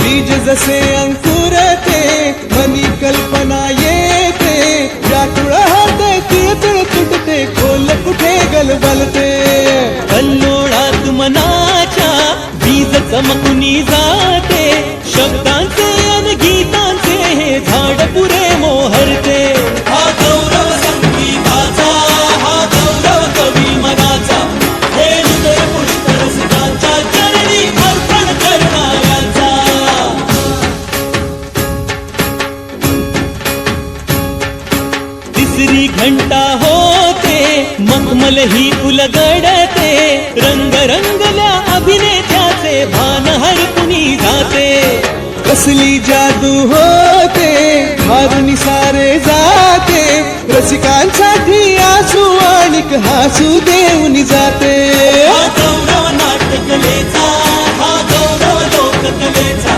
बीज जसे अंकुरते मनी कल्पना येते. व्याकुळ होते तिळतिळ तुटते खोल कुठे गलबलते? कल्लोळात मनाच्या बीज चमकुनी जाते. शब्दांचे अन गीतांचे हे झाड पुरे मोह तिसरी घंटा होते, मखमल ही उलगडते रंग रंगल्या अभिनेत्याचे भान हर हरपुनी जाते। कसली जादू होते हारुनी सारे जाते, रसिकांसाठी आसू आणिक हासू देऊन